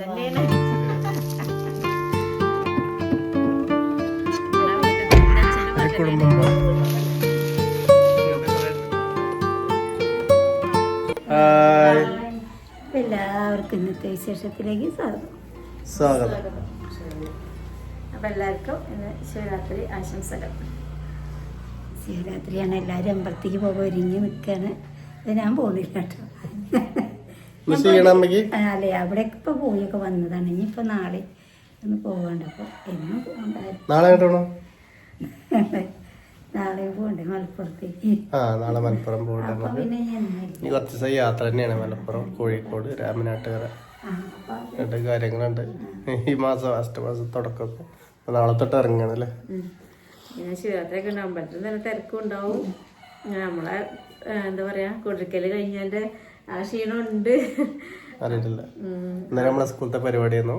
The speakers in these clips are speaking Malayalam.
കുടുംബം എല്ലാവർക്കും ഇന്നത്തെ വിശേഷത്തിലേക്ക് സ്വാഗതം. സ്വാഗതം. അപ്പം എല്ലാവർക്കും ഇന്ന് ശിവരാത്രി ആശംസകൾ. ശിവരാത്രിയാണ് എല്ലാവരും അമ്പലത്തേക്ക് പോകാൻ ഒരുങ്ങി നിൽക്കുകയാണ് അത് ഞാൻ പോകുന്നില്ല കേട്ടോ. അമ്മയ്ക്ക് അവിടെ ഇപ്പൊ പോയൊക്കെ വന്നതാണ്. ഇനിയിപ്പോൾ നാളെ ഒന്ന് പോകണ്ട അപ്പൊ എന്നും പോകണ്ടായിരുന്നു നാളെ പോകണ്ടേ മലപ്പുറത്തേക്ക് ആ നാളെ മലപ്പുറം പോകണ്ട ഇനി കുറച്ച് ദിവസം യാത്ര തന്നെയാണ് മലപ്പുറം കോഴിക്കോട് രാമനാട്ടുകര. രണ്ട് കാര്യങ്ങളുണ്ട്. ഈ മാസം ഫസ്റ്റ് മാസം തുടക്കമൊക്കെ. അപ്പൊ നാളെ തൊട്ട് ഇറങ്ങണം അല്ലേ? പിന്നെ ശിവരാത്രിയൊക്കെ പറ്റുന്ന തന്നെ തിരക്കും ഉണ്ടാവും. നമ്മളെ എന്താ പറയാ കൊടുക്കൽ കഴിഞ്ഞാന്റെ ആ ക്ഷീണം അറിയിട്ടില്ല ഇന്നലെ നമ്മളെ സ്കൂളത്തെ പരിപാടിയായിരുന്നു.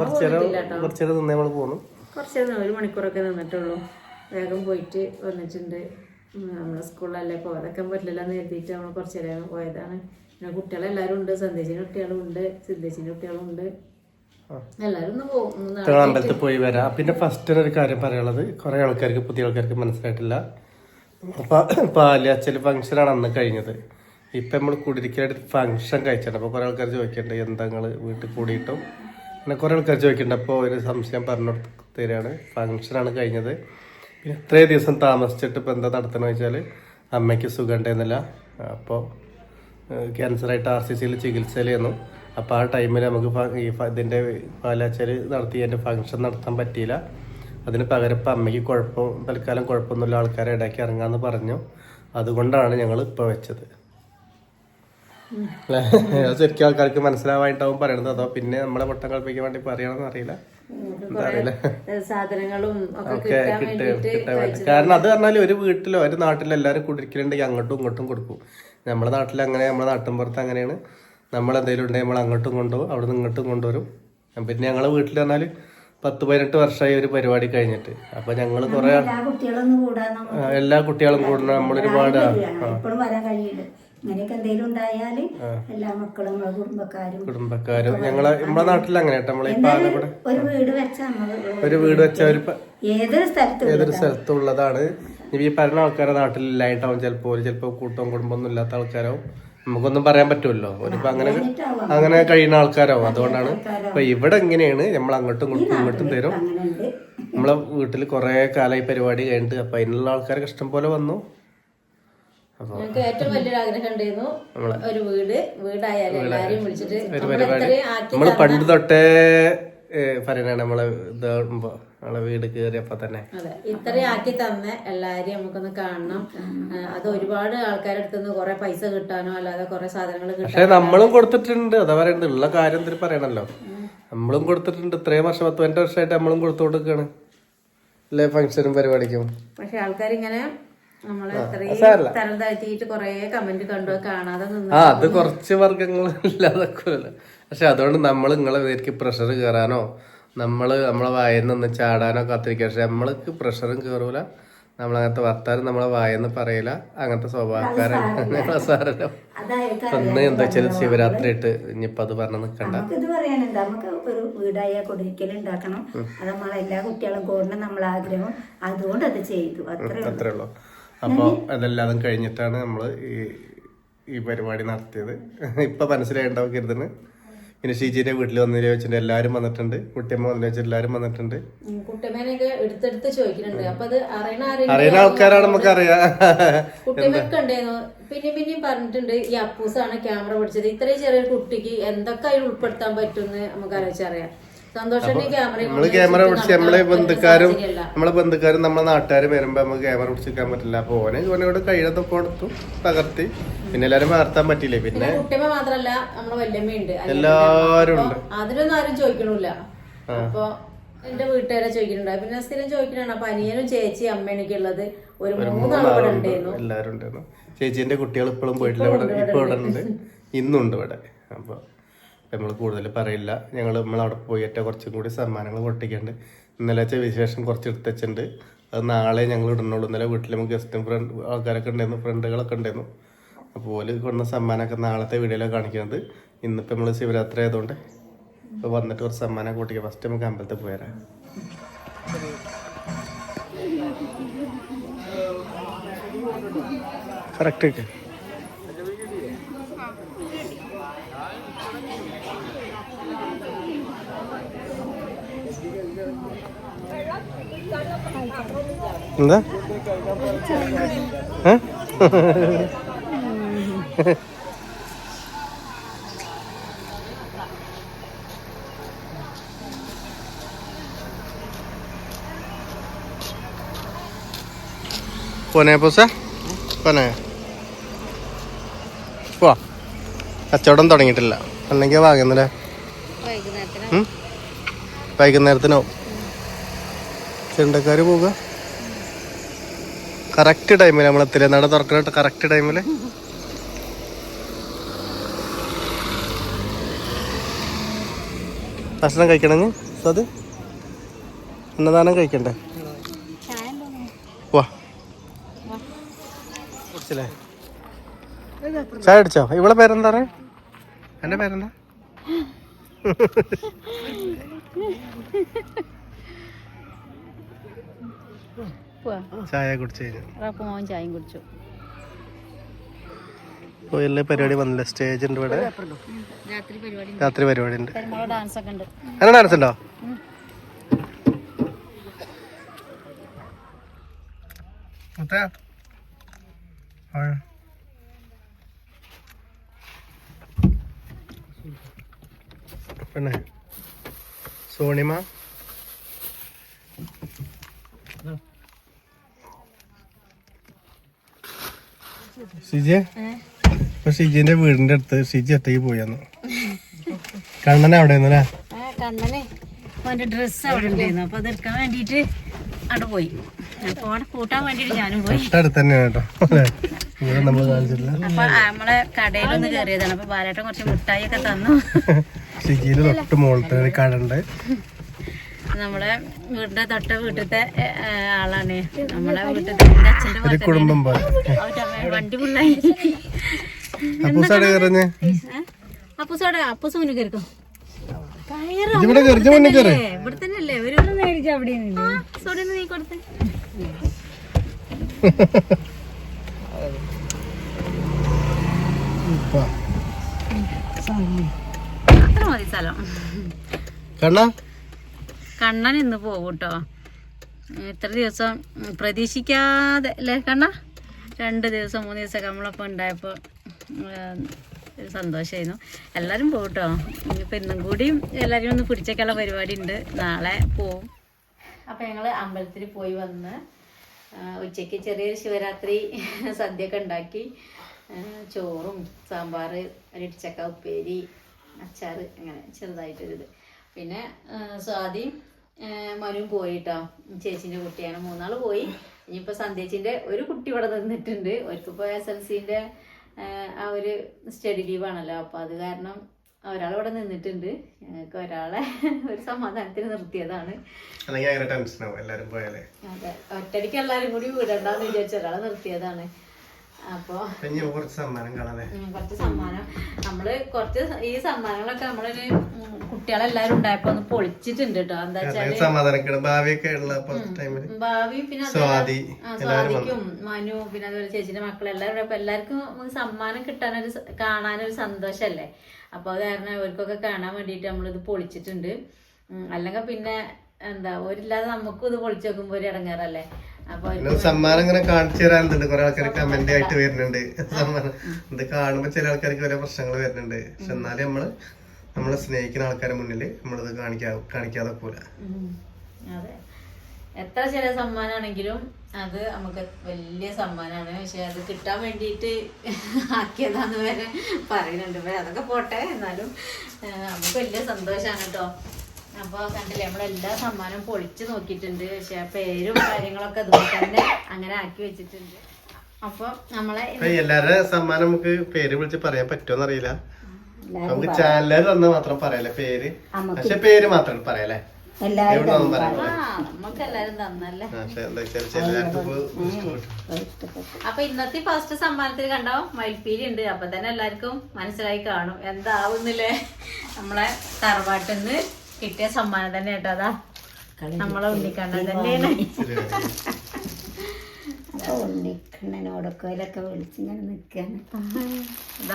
കുറച്ചു നേരം കുറച്ചു നേരം നിന്ന് നമ്മൾ പോന്നു. കുറച്ചേരം ഒരു മണിക്കൂറൊക്കെ നിന്നിട്ടുള്ളൂ. വേഗം പോയിട്ട് വന്നിട്ടുണ്ട്. നമ്മളെ സ്കൂളിലല്ലേ പോകാതൊക്കെ പറ്റില്ല എന്ന് കരുതിയിട്ട് നമ്മൾ കുറച്ച് നേരം പോയതാണ്. പിന്നെ കുട്ടികളെല്ലാവരും ഉണ്ട്. സന്ദേശിന്റെ കുട്ടികളും ഉണ്ട് സിദ്ധേശിന്റെ കുട്ടികളും ഉണ്ട് അമ്പലത്തിൽ പോയി വരാം. പിന്നെ ഫസ്റ്റ് ഒരു കാര്യം പറയാനുള്ളത്. കുറെ ആൾക്കാർക്ക് പുതിയ ആൾക്കാർക്ക് മനസ്സിലായിട്ടില്ല. അപ്പൊ പാലിയാച്ചൽ ഫംഗ്ഷനാണ് അന്ന് കഴിഞ്ഞത്. ഇപ്പൊ നമ്മൾ കുടിരിക്കലായിട്ട് ഫംഗ്ഷൻ കഴിച്ചിട്ടുണ്ട്. അപ്പോൾ കുറേ ആൾക്കാർ ചോദിക്കേണ്ടത് എന്താ നിങ്ങൾ വീട്ടിൽ കൂടിയിട്ടും? പിന്നെ കുറേ ആൾക്കാർ ചോദിക്കേണ്ട. അപ്പോൾ ഒരു സംശയം പറഞ്ഞു തരികയാണ് ഫംഗ്ഷനാണ് കഴിഞ്ഞത്. പിന്നെ ഇത്രയും ദിവസം താമസിച്ചിട്ട് ഇപ്പോൾ എന്താ നടത്തണമെന്ന് വെച്ചാൽ അമ്മയ്ക്ക് സുഖം ഉണ്ടായിരുന്നില്ല അപ്പോൾ ക്യാൻസറായിട്ട് ആർ സി സിയിൽ ചികിത്സയിലായിരുന്നു. അപ്പോൾ ആ ടൈമിൽ നമുക്ക് ഈ ഇതിന്റെ പാലാച്ചാൽ നടത്തി എന്റെ ഫംഗ്ഷൻ നടത്താൻ പറ്റിയില്ല. അതിന് പകരം ഇപ്പം അമ്മയ്ക്ക് കുഴപ്പം തൽക്കാലം കുഴപ്പമൊന്നുമില്ല. ആൾക്കാരെ ഇടയ്ക്ക് ഇറങ്ങാമെന്ന് പറഞ്ഞു. അതുകൊണ്ടാണ് ഞങ്ങൾ ഇപ്പോൾ വെച്ചത്. ശരിക്കും ആൾക്കാർക്ക് മനസ്സിലാവായിട്ടാവും പറയണത്. അതോ പിന്നെ നമ്മളെ പൊട്ടം കളിപ്പിക്കാൻ വേണ്ടി പറയണമെന്ന് അറിയില്ല. സാധനങ്ങളും ഒക്കെ കിട്ടാൻ വേണ്ടി. കാരണം അത് പറഞ്ഞാൽ ഒരു വീട്ടിലോ ഒരു നാട്ടിലോ എല്ലാവരും കുടിക്കലുണ്ടെങ്കിൽ അങ്ങോട്ടും ഇങ്ങോട്ടും കൊടുക്കും. നമ്മുടെ നാട്ടിൽ അങ്ങനെ നമ്മുടെ നാട്ടിൻപുറത്ത് അങ്ങനെയാണ്. നമ്മൾ എന്തെങ്കിലും ഉണ്ടെങ്കിൽ നമ്മൾ അങ്ങോട്ടും കൊണ്ടുപോകും അവിടെ നിന്ന് ഇങ്ങോട്ടും കൊണ്ടുവരും. പിന്നെ ഞങ്ങളെ വീട്ടിൽ പറഞ്ഞാൽ പത്ത് പതിനെട്ട് വർഷമായി ഒരു പരിപാടി കഴിഞ്ഞിട്ട്. അപ്പൊ ഞങ്ങൾ കുറെ എല്ലാ കൂടാൻ കുട്ടികളും കൂടുന്ന നമ്മൾ ഒരുപാട് വരാൻ എന്തെങ്കിലും ഉണ്ടായാൽ എല്ലാ മക്കളും നമ്മളെ കുടുംബക്കാരും കുടുംബക്കാരും. ഞങ്ങളെ നമ്മളെ നാട്ടിൽ അങ്ങനെ ഒരു വീട് വെച്ച നമ്മൾ ഒരു വീട് വെച്ചാൽ ഒരു ഏതൊരു സ്ഥലത്തും ഏതൊരു സ്ഥലത്തുള്ളതാണ്. ഈ പറഞ്ഞ ആൾക്കാരെ നാട്ടിലില്ലായിട്ടാവും ചിലപ്പോൾ ചിലപ്പോൾ കൂട്ടവും കുടുംബമൊന്നും ഇല്ലാത്ത ആൾക്കാരാവും. നമുക്കൊന്നും പറയാൻ പറ്റുമല്ലോ ഒരു അങ്ങനെ അങ്ങനെ കഴിയുന്ന ആൾക്കാരാവും. അതുകൊണ്ടാണ്. അപ്പൊ ഇവിടെ എങ്ങനെയാണ്? നമ്മൾ അങ്ങോട്ടും ഇങ്ങോട്ടും ഇങ്ങോട്ടും തരും നമ്മളെ വീട്ടിൽ കുറെ കാലമായി പരിപാടി കഴിഞ്ഞിട്ട്. അപ്പൊ അതിനുള്ള ആൾക്കാർക്ക് ഇഷ്ടം പോലെ വന്നു. ഞങ്ങൾക്ക് ഏറ്റവും വലിയൊരു ആഗ്രഹം ഉണ്ടായിരുന്നു ഒരു വീട് വീടായാലും എല്ലാരെയും വിളിച്ചിട്ട് നമ്മൾ പരിപാടി. ഇത്രയും ആക്കി നമ്മൾ പണ്ട് തൊട്ടേ പറയണ നമ്മളെ ഇതാകുമ്പോ നമ്മളെ വീട് കയറിയപ്പോ തന്നെ. അതെ ഇത്രയും ആക്കി തന്ന എല്ലാരെയും നമുക്കൊന്ന് കാണണം. അത് ഒരുപാട് ആൾക്കാരുടെ അടുത്ത് നിന്ന് കുറെ പൈസ കിട്ടാനോ അല്ലാതെ കുറെ സാധനങ്ങൾ കിട്ടാനോ പക്ഷെ നമ്മളും കൊടുത്തിട്ടുണ്ട്. അതാ പറയുന്നത് ഉള്ള കാര്യം എന്തിനു പറയണല്ലോ? നമ്മളും കൊടുത്തിട്ടുണ്ട്. ഇത്രയും വർഷം പത്ത് പതിനെട്ട് വർഷമായിട്ട് നമ്മളും കൊടുത്തു കൊടുക്കാണ് അല്ലേ ഫംഗ്ഷനും പരിപാടിക്കും. പക്ഷെ ആൾക്കാരിങ്ങനെ നമ്മളെ ആ അത് കുറച്ച് വർഗങ്ങൾ ഇല്ലാതൊക്കെ പക്ഷെ അതുകൊണ്ട് നമ്മൾ നിങ്ങളെ പേർക്ക് പ്രഷർ കയറാനോ നമ്മൾ നമ്മളെ വായിൽ നിന്ന് ചാടാനോ കാത്തിരിക്കുക. പക്ഷെ നമ്മൾക്ക് പ്രഷറും കയറൂല നമ്മളങ്ങനത്തെ വർത്താനം നമ്മളെ വായെന്ന് പറയില്ല. അങ്ങനത്തെ സ്വഭാവക്കാരാണ് എന്താ വെച്ചാൽ ശിവരാത്രി ഇട്ട് ഇനിയിപ്പോ അത് പറഞ്ഞു നിക്കണ്ട. ഇത് പറയാനുണ്ട്. നമുക്ക് ഒരു വീടായ കൊടുക്കൽ ഉണ്ടാക്കണം. അത് നമ്മളെ എല്ലാ കുട്ടികളും കൂടണം നമ്മളെ ആഗ്രഹം. അതുകൊണ്ട് അത് ചെയ്തു. അത്രേ ഉള്ളൂ. അപ്പോൾ അതെല്ലാം കഴിഞ്ഞിട്ടാണ് നമ്മൾ ഈ ഈ പരിപാടി നടത്തിയത്. ഇപ്പൊ മനസ്സിലായിട്ടുണ്ടാവും കരുതുന്നത് പിന്നെ ഷീജിന്റെ വീട്ടിൽ വന്നതിനെ വെച്ചിട്ട് എല്ലാവരും വന്നിട്ടുണ്ട്. കുട്ടിയമ്മ വന്നതിനെ വെച്ചിട്ട് എല്ലാവരും വന്നിട്ടുണ്ട്. എടുത്തെടുത്ത് ചോദിക്കുന്നുണ്ട്. അപ്പൊ അത് അറിയണ അറിയുന്ന ആൾക്കാരാണ് നമുക്ക് അറിയാം ഉണ്ടായിരുന്നു പിന്നെ പിന്നെയും പറഞ്ഞിട്ടുണ്ട് ഈ അപ്പൂസാണ് ക്യാമറ പിടിച്ചത്. ഇത്രയും ചെറിയ കുട്ടിക്ക് എന്തൊക്കെ അതിൽ ഉൾപ്പെടുത്താൻ പറ്റുമെന്ന് നമുക്ക് ആലോചിച്ചറിയാം നമ്മൾ ക്യാമറ പിടിച്ച് നമ്മളെ ബന്ധുക്കാരും നമ്മളെ ബന്ധുക്കാരും നമ്മളെ നാട്ടുകാരും വരുമ്പോ നമുക്ക് ക്യാമറ പിടിച്ചിരിക്കാൻ പറ്റില്ല. അപ്പൊ ഓനെ ഓനോട് കഴിയുന്നതൊക്കെ കൊടുത്തു തകർത്തി. പിന്നെ എല്ലാരും വളർത്താൻ പറ്റിയില്ലേ? പിന്നെ മാത്രല്ല നമ്മളെ വല്യമ്മയുണ്ട്. എല്ലാരും ഉണ്ട് അതിലൊന്നും ആരും ചോദിക്കണില്ല. അപ്പൊ എന്റെ വീട്ടുകാരെ ചോദിക്കുന്നുണ്ട് പിന്നെ സ്ഥിരം ചോദിക്കണാണ് അപ്പൊ അനിയനും ചേച്ചി അമ്മേനൊക്കെ ഉള്ളത് ഒരു ഉണ്ടായിരുന്നു. എല്ലാരും ഉണ്ടായിരുന്നു. ചേച്ചീന്റെ കുട്ടികൾ ഇപ്പോഴും പോയിട്ടില്ല ഇവിടെ. ഇപ്പൊ ഇവിടെ ഉണ്ട്. ഇന്നുണ്ട് ഇവിടെ. അപ്പൊ നമ്മൾ കൂടുതൽ പറയില്ല. ഞങ്ങൾ നമ്മളവിടെ പോയിട്ട് കുറച്ചും കൂടി സമ്മാനങ്ങൾ പൊട്ടിക്കുന്നുണ്ട് ഇന്നലെ വെച്ച വിശേഷം കുറച്ച് എടുത്തുണ്ട് അത് നാളെ ഞങ്ങൾ ഇടണുള്ളൂ ഇന്നലെ വീട്ടിൽ നമുക്ക് ഗസ്റ്റും ഫ്രണ്ട് ആൾക്കാരൊക്കെ ഉണ്ടായിരുന്നു. ഫ്രണ്ടുകളൊക്കെ ഉണ്ടായിരുന്നു. അപ്പോൾ ഓൽ കൊണ്ടുവന്ന സമ്മാനമൊക്കെ നാളത്തെ വീഡിയോയിലാണ് കാണിക്കുന്നത്. ഇന്നിപ്പോൾ നമ്മൾ ശിവരാത്രി ആയതുകൊണ്ട് അപ്പോൾ വന്നിട്ട് കുറച്ച് സമ്മാനം കൂട്ടിക്കുക ഫസ്റ്റ് നമുക്ക് അമ്പലത്തിൽ പോയാൽ കറക്റ്റ് എന്താ? ഏ? പോസ? പോനെ പോവാ. കച്ചവടം തുടങ്ങിയിട്ടില്ല. അല്ലെങ്കിൽ വാങ്ങുന്നില്ലേ വൈകുന്നേരത്തിനോ വൈകുന്നേരത്തിനോ ചെണ്ടക്കാർ പോവുക? കറക്റ്റ് ടൈമിൽ നമ്മൾ എത്തില്ല? നട തുറക്കുന്ന കറക്റ്റ് ടൈമിൽ ഭക്ഷണം കഴിക്കണമെങ്കിൽ അത് അന്നദാനം കഴിക്കണ്ടേ? വാ. കുടിച്ചില്ലേ? ചായ അടിച്ചോ ഇവളെ പേരെന്താ പറയാ? എന്റെ പേരെന്താ? ചായ കുടിച്ചു മോൻ ചായയും കുടിച്ചു. എല്ലാ പരിപാടി വന്നില്ല? സ്റ്റേജ് ഉണ്ട് ഇവിടെ. രാത്രി പരിപാടി ഉണ്ട്. അങ്ങനെ ഡാൻസ് ഉണ്ടോ. പിന്നെ സോണിമ. ഷിജെ ഇപ്പൊ ഷിജിന്റെ വീടിന്റെ അടുത്ത് ഷിജി ഒറ്റയ്ക്ക് പോയെന്നു. കണ്ണൻ അവിടെ നിന്നല്ലേ കണ്ണനെ അവന്റെ ഡ്രസ്സ് അവിടെ ഉണ്ടായിരുന്നു. അപ്പൊ അതെടുക്കാൻ വേണ്ടിട്ട് അവിടെ പോയി. അപ്പൊ അവിടെ കൂട്ടാൻ വേണ്ടിട്ട് ഞാനും പോയി. തൊട്ടടുത്ത് തന്നെയാണ് കേട്ടോ. അപ്പൊ നമ്മളെ കടയിലൊന്ന് കയറിയതാണ്. അപ്പൊ ബാലേട്ടൻ കുറച്ച് മിഠായി ഒക്കെ തന്നു. ഷിജിയിൽ തൊട്ട് മുകളിൽ കടണ്ട് നമ്മളെ വീടിന്റെ തൊട്ട വീട്ടിലത്തെ ആളാണ്. നമ്മളെ വീട്ടിലത്തെ എന്റെ അച്ഛന്റെ കുടുംബം വണ്ടി ഫുള്ളായി അപ്പൂസാടെ അപ്പൂസ് മുന്നിൽ കയറിക്കും. ഇവിടെ കയറി മുന്നേ കയറി. ഇവിടെ തന്നെ അല്ലേ ഒരു നീ കൊടുത്ത്. അത്ര മതി സ്ഥലം. കണ്ണ? കണ്ണൻ ഇന്ന് പോകും കേട്ടോ ഇത്ര ദിവസം പ്രതീക്ഷിക്കാതെ അല്ലേ കണ്ണ? രണ്ട് ദിവസം മൂന്ന് ദിവസമൊക്കെ നമ്മളൊപ്പം ഉണ്ടായപ്പോൾ ഒരു സന്തോഷമായിരുന്നു. എല്ലാവരും പോകും കേട്ടോ ഇനിയിപ്പോൾ ഇന്നും കൂടിയും എല്ലാവരും ഒന്ന് പിടിച്ചേക്കാനുള്ള പരിപാടി ഉണ്ട്. നാളെ പോവും. അപ്പോൾ ഞങ്ങൾ അമ്പലത്തിൽ പോയി വന്ന് ഉച്ചയ്ക്ക് ചെറിയൊരു ശിവരാത്രി സദ്യയൊക്കെ ഉണ്ടാക്കി ചോറും സാമ്പാർ ഒരു ഇടിച്ചക്ക ഉപ്പേരി അച്ചാർ അങ്ങനെ ചെറുതായിട്ടൊരിത്. പിന്നെ സ്വാതി സ്വാതിയും മനുവും പോയിട്ടോ. ചേച്ചിന്റെ കുട്ടിയാണ്. മൂന്നാൾ പോയി. ഇനിയിപ്പോൾ സന്ധ്യച്ചിന്റെ ഒരു കുട്ടി ഇവിടെ നിന്നിട്ടുണ്ട്. അവർക്കിപ്പോൾ എസ് എൽ സിന്റെ ആ ഒരു സ്റ്റഡി ലീവാണല്ലോ അപ്പോൾ അത് കാരണം ഒരാൾ ഇവിടെ നിന്നിട്ടുണ്ട്. ഞങ്ങൾക്ക് ഒരാളെ ഒരു സമാധാനത്തിന് നിർത്തിയതാണ്. അതെ. ഒറ്റടിക്ക് എല്ലാവരും കൂടി വിടണ്ടെന്ന് വിചാരിച്ച ഒരാളെ നിർത്തിയതാണ്. അപ്പോൾ ഇനി കുറച്ച് സമ്മാനം നമ്മൾ കുറച്ച് ഈ സമ്മാനങ്ങളൊക്കെ നമ്മളൊരു കുട്ടികളെല്ലാരും ഉണ്ടായപ്പോ ഒന്ന് പൊളിച്ചിട്ടുണ്ട് കേട്ടോ എന്താ വെച്ചാൽ ഭാവിയൊക്കെ ഭാവി പിന്നെ സ്വാതിക്കും മനു പിന്നെ അതുപോലെ ചേച്ചിന്റെ മക്കൾ എല്ലാവരും അപ്പൊ എല്ലാവർക്കും ഒരു സമ്മാനം കിട്ടാനൊരു കാണാനൊരു സന്തോഷല്ലേ? അപ്പൊ അത് കാരണം അവർക്കൊക്കെ കാണാൻ വേണ്ടിയിട്ട് നമ്മളിത് പൊളിച്ചിട്ടുണ്ട്. അല്ലെങ്കിൽ പിന്നെ എന്താ ഒരില്ലാതെ നമുക്കും ഇത് പൊളിച്ചു നോക്കുമ്പോ ഒരു ഇടങ്ങാറല്ലേ അപ്പൊ സമ്മാനം ഇങ്ങനെ കാണിച്ചു തരാനുണ്ട്. കുറെ ആൾക്കാർ കമന്റ് ആയിട്ട് വരുന്നുണ്ട്. സമ്മാനം. ഇത് കാണുമ്പോ ചില ആൾക്കാർക്ക് വരെ പ്രശ്നങ്ങൾ വരുന്നുണ്ട്. പക്ഷെ എന്നാലും നമ്മൾ നമ്മളെ സ്നേഹിക്കുന്ന ആൾക്കാരുടെ മുന്നിൽ നമ്മളിത് കാണിക്കാ കാണിക്കാതെ പോലെ എത്ര ചെറിയ സമ്മാനാണെങ്കിലും അത് നമുക്ക് വലിയ സമ്മാനമാണ് പക്ഷെ അത് കിട്ടാൻ വേണ്ടിയിട്ട് ആക്കിയതാന്ന് വരെ പറയുന്നുണ്ട്. അതൊക്കെ പോട്ടെ. എന്നാലും നമുക്ക് വലിയ സന്തോഷമാണ് കേട്ടോ അപ്പോൾ കണ്ടില്ലേ നമ്മളെല്ലാ സമ്മാനം പൊളിച്ചു നോക്കിയിട്ടുണ്ട്. പക്ഷെ ആ പേരും കാര്യങ്ങളൊക്കെ അതുപോലെ തന്നെ അങ്ങനെ ആക്കി വെച്ചിട്ടുണ്ട്. അപ്പൊ നമ്മളെ എല്ലാരുടെ എല്ലാവരുടെ സമ്മാനം നമുക്ക് പേര് വിളിച്ച് പറയാൻ പറ്റുമോ അറിയില്ല നമുക്ക് ചാനലിൽ തന്ന മാത്രം പറയാലേ പേര്? പക്ഷെ പേര് മാത്രം പറയാലേ എല്ലാവരും എവിടെ ഒന്നും തന്നു. പറയണ്ട. ആ നമുക്ക് എല്ലാരും തന്നല്ലേ? പക്ഷെ എന്താ വെച്ചാൽ ചിലർക്ക് ഇപ്പൊ ഇഷ്ടപ്പെട്ടു. അത് ഇഷ്ടപ്പെട്ടു. അപ്പൊ ഇന്നത്തെ ഫസ്റ്റ് സമ്മാനത്തിൽ കണ്ടോ? മയിൽപ്പീലി ഉണ്ട്. അപ്പൊ തന്നെ എല്ലാവർക്കും മനസ്സിലായി കാണും. എന്താവുന്നില്ലേ? നമ്മളെ തറവാട്ടിന്ന് കിട്ടിയ സമ്മാനം തന്നെ കേട്ടോ അതാ. നമ്മളെ ഉണ്ണിക്കണ്ണൻ തന്നെയാണ്. ഉണ്ണിക്കണ്ണനോടൊക്കെ അതിലൊക്കെ ഞാൻ നിൽക്കാണ്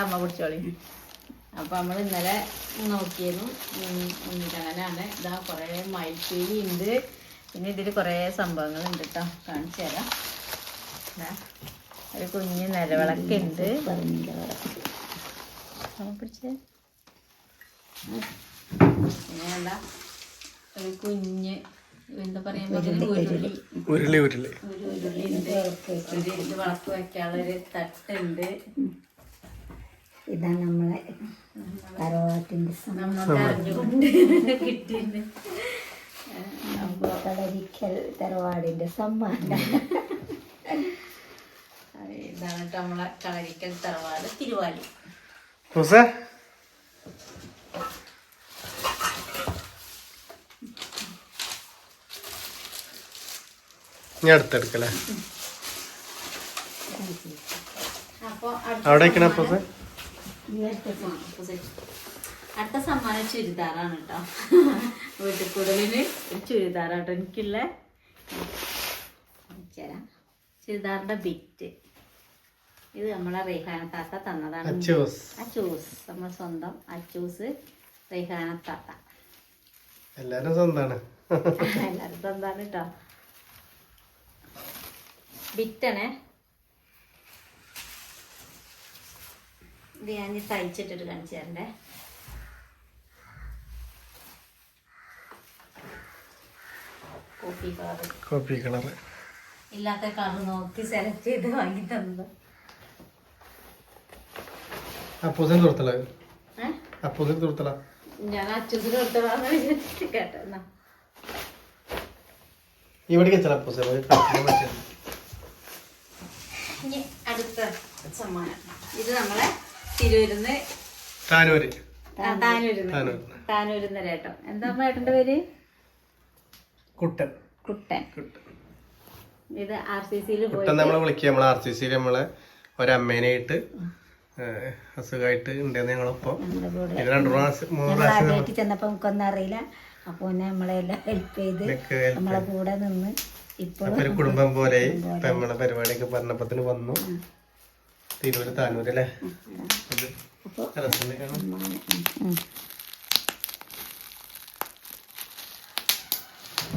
അമ്മ കുടിച്ചോളി അപ്പൊ നമ്മൾ ഇന്നലെ നോക്കിയിരുന്നു. ഉണ്ണിക്കണ്ണനാണ്. ഇതാ കുറേ മയിൽപ്പീലി ഉണ്ട്. പിന്നെ ഇതിൽ കുറേ സംഭവങ്ങൾ ഉണ്ട് കേട്ടോ കാണിച്ചു തരാം. ഒരു കുഞ്ഞ് നിലവിളക്ക് ഉണ്ട്. പിടിച്ചേ. പിന്നെ എന്താ ഒരു കുഞ്ഞ് എന്താ പറയാൻ പറ്റുന്ന ഉരുളി. ഉരുളി. ഉരുളി ഉണ്ട്. ഒരു വിളക്ക് തട്ടുണ്ട്. ഇതാ നമ്മളെ തറവാട്ടിന്റെ നമ്മൾ അറിഞ്ഞുകൊണ്ട് കിട്ടിയിട്ടുണ്ട്. കളരിക്കൽ തറവാടിന്റെ സമ്മാനം. ഇതാണ് കേട്ടോ നമ്മളെ കളരിക്കൽ തറവാട് തിരുവാലി. ഞാൻ അടുത്തെടുക്കല്ലേ അവിടെ അപ്പൂസ അടുത്ത സമ്മാനം ചുരിദാറാണ് കേട്ടോ. വീട്ടിൽ കൂടുതലിന് ചുരിദാറാട്ടോ എനിക്കില്ല ചേരാം ചുരിദാറിന്റെ ബിറ്റ്. ഇത് നമ്മളെ റേഹാന താത്ത തന്നതാണ്. അച്ചൂസ് നമ്മൾ സ്വന്തം അച്ചൂസ് റേഹാന താത്ത. എല്ലാരും സ്വന്താണ്. എല്ലാവരും സ്വന്തമാണ് കേട്ടോ. ബിറ്റാണേ ഇത് ഞാൻ തയ്ച്ചിട്ടിട്ട് കാണിച്ചു തരണ്ടേ. കോപ്പി കളർ ഇല്ലാത്ത കളർ നോക്കി സെലക്ട് ചെയ്ത് വാങ്ങി തന്നത്. തുറത്തല തുറത്തല. ഞാൻ അച്ചൂസിന് കൊടുത്തതാന്ന് വിചാരിച്ചിട്ട് കേട്ടോ അപ്പൂസ ഇനി അടുത്ത സമ്മാനം. ഇത് നമ്മളെ തിരൂരിന്ന് താനൂര്. താനൂരിന്ന്. താനൂർ താനൂരിന്ന്. കേട്ടോ എന്താ അമ്മ പേര്? കുട്ടൻ. ഇത് ആർ സി സിയിൽ പോയി കുട്ടൻ നമ്മളെ വിളിക്കുക. നമ്മളെ ആർ സി സിയിൽ നമ്മളെ ഒരമ്മേനായിട്ട് അസുഖമായിട്ട് ഉണ്ടെന്ന് ഞങ്ങളൊപ്പം. രണ്ടു പ്രാവശ്യം മൂന്ന് പ്രാവശ്യം ചെന്നപ്പോ നമുക്കൊന്നും അറിയില്ല. അപ്പൊ നമ്മളെല്ലാം ഹെൽപ്പ് ചെയ്ത് നമ്മളെ കൂടെ നിന്ന് ഇപ്പൊ ഒരു കുടുംബം പോലെ നമ്മളെ പരിപാടിയൊക്കെ പറഞ്ഞപ്പത്തിന് വന്നു. തിരൂര് താനൂര് അല്ലേ ഇത് അപ്പൊ രസമുണ്ട് കാണാൻ.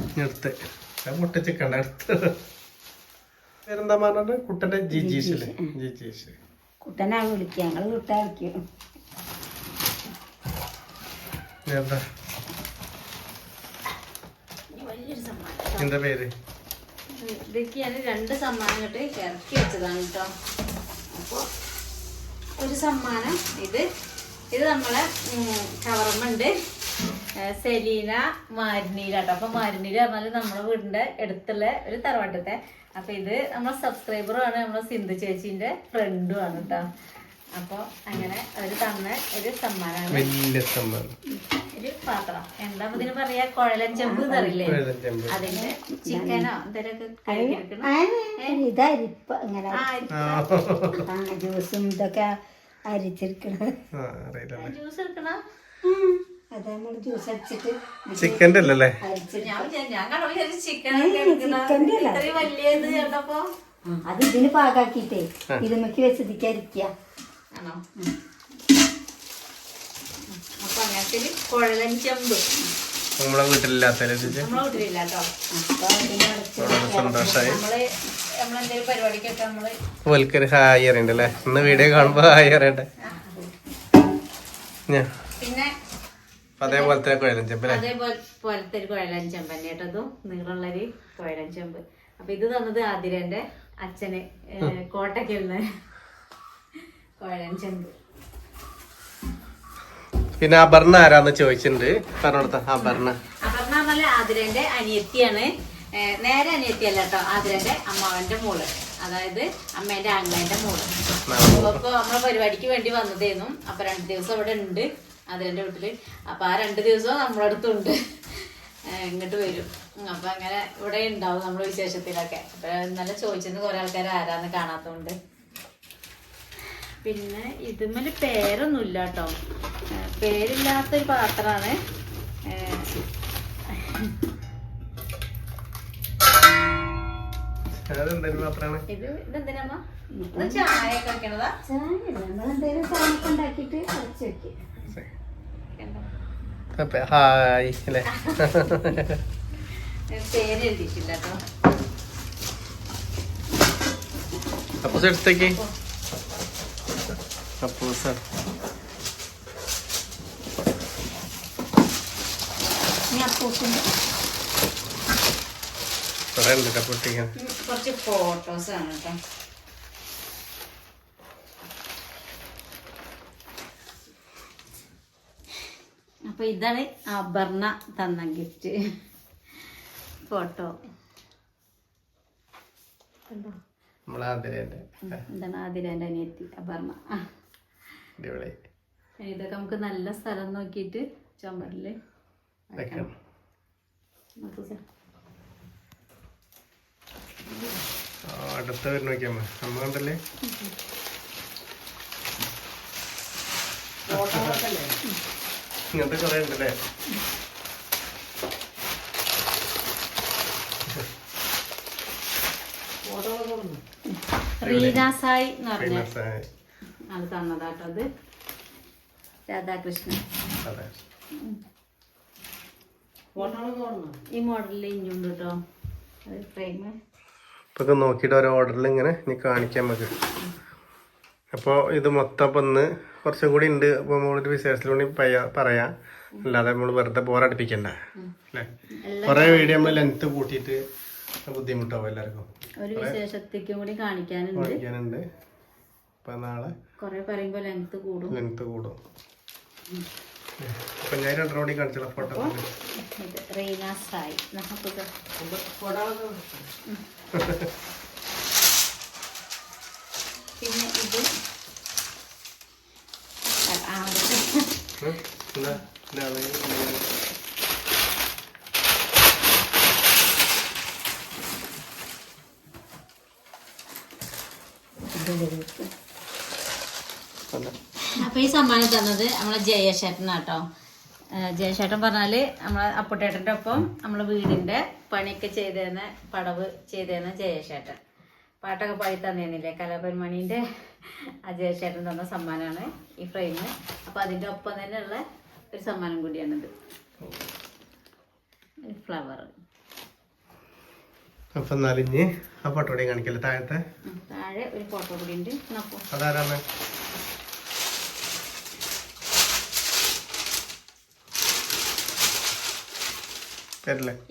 ഇനി അടുത്ത്. മുട്ടച്ചിക്കണ്ട അടുത്ത്. പേരെന്താ പറഞ്ഞത്? കുട്ടന്റെ ജി ജീസ് അല്ലേ? ജി ജീസ് കുട്ടനാ വിളിക്കുക. ഞങ്ങൾ കുട്ടായിരിക്കും എന്താ വലിയൊരു സമ്മാനം. എന്താ പേര്? രണ്ട് സമ്മാനം ഇങ്ങോട്ട് ഇറക്കി വെച്ചതാണ് കേട്ടോ. ഒരു സമ്മാനം. ഇത് ഇത് നമ്മളെ കവർമുണ്ട് സെലീന മാരിനീല കേട്ടോ അപ്പൊ മാരിനീല പറഞ്ഞാൽ നമ്മുടെ വീടിന്റെ അടുത്തുള്ള ഒരു തറവാട്ടത്തെ അപ്പൊ ഇത് നമ്മളെ സബ്സ്ക്രൈബറുമാണ് നമ്മളെ സിന്ധു ചേച്ചിന്റെ ഫ്രണ്ടും ആണ് കേട്ടോ അപ്പൊ അങ്ങനെ അവർ തന്ന ഒരു സമ്മാനമാണ് വലിയ സമ്മാനം. ഒരു പാത്രം. എന്താ ഇതിന് പറയാ? കുഴലൻ ചെമ്പ് എന്നറിയില്ലേ അതിന് ചിക്കനോ ജ്യൂസും ഇതൊക്കെ അത് ചിക്കന്റെ അല്ലേ അരിച്ചെടുക്കും ഞാൻ വിചാരിച്ചു- ഞാൻ കണ്ടു ചിക്കൻ ചിക്കന്റെ അല്ല. ഇത്രയും വലിയ ഇത് കണ്ടപ്പോ അത് ഇതിന് പാകാക്കിട്ടേ ഇതുമ്മക്ക് വെച്ചതിക്ക് അരിക്കുക ആണോ? അപ്പൊ അങ്ങനത്തെ കുഴലൻ ചെമ്പ്. നമ്മളെ വീട്ടിലില്ലാത്തതിനെ സന്തോഷമായി ഹായ് അറിയണ്ട അല്ലേ ഇന്ന് വീഡിയോ കാണുമ്പോ ഹായ് അറിയണ്ടേ? ഞാൻ അതേപോലത്തെ കുഴലൻ ചെമ്പ് അല്ലേ? അതേപോലെ പോലത്തെ ഒരു കുഴലൻ ചെമ്പ് തന്നെ കേട്ടോ അതും നീളമുള്ളൊരു കുഴലൻ ചെമ്പ്. അപ്പൊ ഇത് തന്നത് ആതിരന്റെ അച്ഛന് കോട്ടയ്ക്കുള്ള കുഴലൻ ചെമ്പ്. പിന്നെ അപർണ ആരാന്ന് ചോദിച്ചിട്ടുണ്ട്? പറഞ്ഞോടത്ത അപർണ. അപർണ പറഞ്ഞാൽ ആതിരന്റെ അനിയത്തിയാണ്. നേരെ അനിയത്തിയല്ല കേട്ടോ ആതിരന്റെ അമ്മാവന്റെ മോൾ. അതായത് അമ്മേന്റെ ആങ്ങളേന്റെ മോൾ. അപ്പൊ നമ്മളെ പരിപാടിക്ക് വേണ്ടി വന്നതേന്നും. അപ്പൊ രണ്ട് ദിവസം ഇവിടെ ഉണ്ട് ആതിരന്റെ വീട്ടിൽ. അപ്പൊ ആ രണ്ട് ദിവസവും നമ്മളെ അടുത്തുണ്ട്. ഇങ്ങോട്ട് വരും. അപ്പൊ അങ്ങനെ ഇവിടെ ഉണ്ടാവും നമ്മുടെ വിശേഷത്തിലൊക്കെ. അപ്പൊ ഇന്നലെ ചോദിച്ചെന്ന് കുറെ ആൾക്കാർ ആരാന്ന് കാണാത്തോണ്ട്. പിന്നെ ഇതുമൽ പേരൊന്നും ഇല്ല കേട്ടോ പേരില്ലാത്തൊരു പാത്രമാണ്. ഇത് ഇതെന്തിനമ്മ ഇത് ചായ ഒക്കെ വെക്കണതാ? ഹായ് അല്ലേ? പേര് എഴുതിയിട്ടില്ല കേട്ടോ അപ്പൂസ് എടുത്തേക്ക്. അപ്പൂസിന്റെ കുറെ ഉണ്ട് കപ്പൊട്ടിക്കാൻ കുറച്ച് ഫോട്ടോസ് ആണ് കേട്ടോ അപ്പൊ ഇതാണ് അപർണ തന്ന ഗിഫ്റ്റ് ഫോട്ടോ കണ്ടോ നമ്മളെ അതിലേന്റെ എന്താണ് ആതിരേന്റെ അനിയത്തി അപർണ. അടിപൊളി. ഇതൊക്കെ നമുക്ക് നല്ല സ്ഥലം നോക്കിയിട്ട് ചുമരിൽ വെക്കണം. അടുത്ത വരുന്ന നോക്കിയമ്മ അമ്മ കണ്ടല്ലേ? ഇങ്ങനത്തെ കുറെ ഉണ്ടല്ലേ? റീന സായി എന്ന് പറഞ്ഞ. ആൾ തന്നതാട്ടോ അത്. രാധാകൃഷ്ണൻ. ഈ മോഡലിൽ ഇഞ്ചുണ്ട് കേട്ടോ. ഫ്രെയിം ഇപ്പൊ നോക്കിയിട്ട് ഓരോ ഓർഡറിൽ ഇങ്ങനെ ഇനി കാണിക്കാൻ നമുക്ക്. അപ്പോൾ ഇത് മൊത്തം ഇപ്പം ഇന്ന് കുറച്ചും കൂടി ഉണ്ട് അപ്പോൾ നമ്മളൊരു വിശേഷത്തിലൂടെ പറയാം. അല്ലാതെ നമ്മൾ വെറുതെ പോരടിപ്പിക്കണ്ട അല്ലേ? കുറേ വീഡിയോ നമ്മൾ ലെങ്ത് കൂട്ടിയിട്ട് ബുദ്ധിമുട്ടാവും എല്ലാവർക്കും ഒരു വിശേഷത്തേക്കും കൂടി കാണിക്കാനുണ്ട്. കാണിക്കാനുണ്ട്. അപ്പം നാളെ കൊറേ പറയുമ്പോ ലെങ്ത് കൂടും. ലെങ്ത് കൂടും. അപ്പം ഞാൻ രണ്ടെണ്ണം കൂടി കാണിച്ചുള്ള ഫോട്ടോ ഇത് റീന സായി. നമുക്ക് പിന്നെ ഇത് ആ, അത് എന്താ എന്താ അത്? അതെ. അപ്പൊ ഈ സമ്മാനം തന്നത് നമ്മളെ ജയശേട്ടനാട്ടോ. ജയശേട്ടൻ പറഞ്ഞാൽ നമ്മളെ അപ്പുട്ടേട്ടന്റെ ഒപ്പം നമ്മളെ വീടിന്റെ പണിയൊക്കെ ചെയ്തേന്ന പടവ് ചെയ്തേന്ന ജയശേട്ടൻ. പാട്ടൊക്കെ പാടി തന്നേന്നില്ലേ? കലാപരിമണീന്റെ ആ ജയശേട്ടൻ തന്ന സമ്മാനമാണ് ഈ ഫ്രെയിം അപ്പൊ അതിന്റെ ഒപ്പം തന്നെ ഉള്ള ഒരു സമ്മാനം കൂടിയാണിത്. ഫ്ലവർ അപ്പൊ എന്നാലിഞ്ഞ് ആ ഫോട്ടോ കൂടി കാണിക്കല്ലേ? താഴത്തെ? താഴെ ഒരു ഫോട്ടോ കൂടി ഉണ്ട്. അതാരാണ്?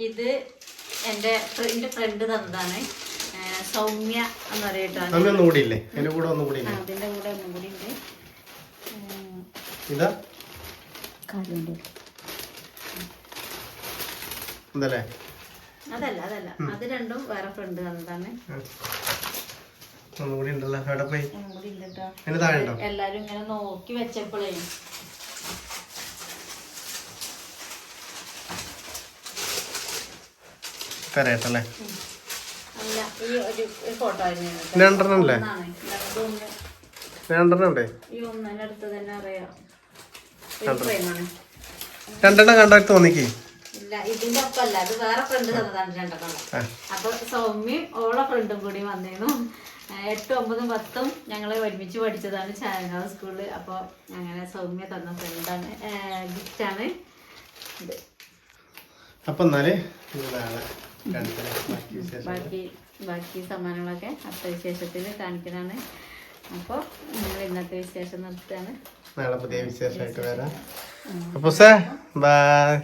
ഇത് എന്റെ എന്റെ ഫ്രണ്ട് തന്നതാണ്. സൗമ്യ എന്ന് പറയട്ടാണ് കൂടി ഇല്ലേ? അതിന്റെ കൂടെ ഒന്നും കൂടി ഒന്നും കൂടി ഉണ്ട്. ഇതാ? കാലുണ്ട്. അതല്ല അതല്ല. അത് രണ്ടും വേറെ ഫ്രണ്ട് തന്നതാണ്. ഒന്നും കൂടി ഉണ്ടല്ലോ. അവിടെ ഒന്നും കൂടി ഉണ്ട് ട്ടോ. അതിന് താഴെ ഉണ്ടോ? എല്ലാരും ഇങ്ങനെ നോക്കി വെച്ചപ്പോഴേ ആയിരുന്നു രണ്ടെണ്ണം അല്ലേ? രണ്ടെണ്ണം ഉണ്ടേ രണ്ടെണ്ണം. കണ്ടായിട്ട് തോന്നിക്ക്? ഇതിന്റെ ഒപ്പല്ല അത് വേറെ ഫ്രണ്ട് തന്നതാണ് രണ്ടെണ്ണം. അപ്പൊ സൗമ്യയും ഓളെ ഫ്രണ്ടും കൂടി വന്നേനു. എട്ടും ഒമ്പതും പത്തും ഞങ്ങൾ ഒരുമിച്ച് പഠിച്ചതാണ് ചായങ്കാവ് സ്കൂളിൽ അപ്പോൾ അങ്ങനെ സൗമ്യ തന്ന ഫ്രണ്ടാണ് ഗിഫ്റ്റാണ് ഇത്. അപ്പൊ എന്നാൽ ഇത് നാളെ കാണിക്കാം ബാക്കി ബാക്കി സമ്മാനങ്ങളൊക്കെ അടുത്ത വിശേഷത്തിൽ കാണിക്കണാണ് അപ്പോൾ നമ്മൾ ഇന്നത്തെ വിശേഷം നിർത്തുകയാണ്. നാളെ പുതിയ വിശേഷമായിട്ട് വരാം. അപ്പോൾ സാർ ബൈ